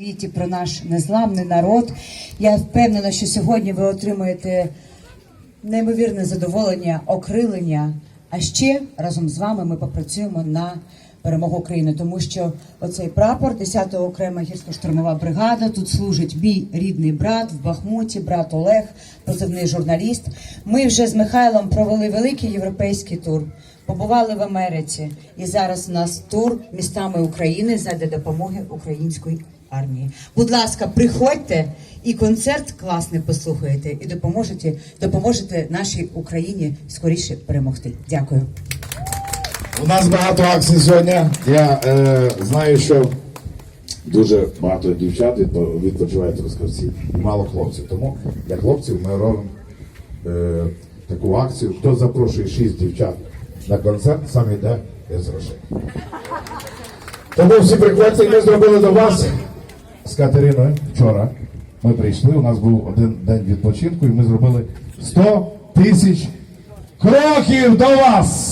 світі про наш незламний народ. Я впевнена, що сьогодні ви отримаєте неймовірне задоволення, окрилення. А ще разом з вами ми попрацюємо на перемогу України, тому що оцей прапор 10-го окрема гірсько-штурмова бригада тут служить мій рідний брат в Бахмуті, брат Олег, позивний журналіст. Ми вже з Михайлом провели великий європейський тур. Побували в Америці, і зараз у нас тур містами України задля допомоги української армії. Будь ласка, приходьте і концерт класний послухаєте, і допоможете, допоможете нашій Україні скоріше перемогти. Дякую. У нас багато акцій сьогодні. Я е, знаю, що дуже багато дівчат відпочивають в і мало хлопців. Тому для хлопців ми робимо е, таку акцію. Хто запрошує шість дівчат на концерт, сам йде без грошей. Тому всі приходьте, і ми зробили до вас з Катериною вчора. Ми прийшли, у нас був один день відпочинку, і ми зробили 100 тисяч кроків до вас.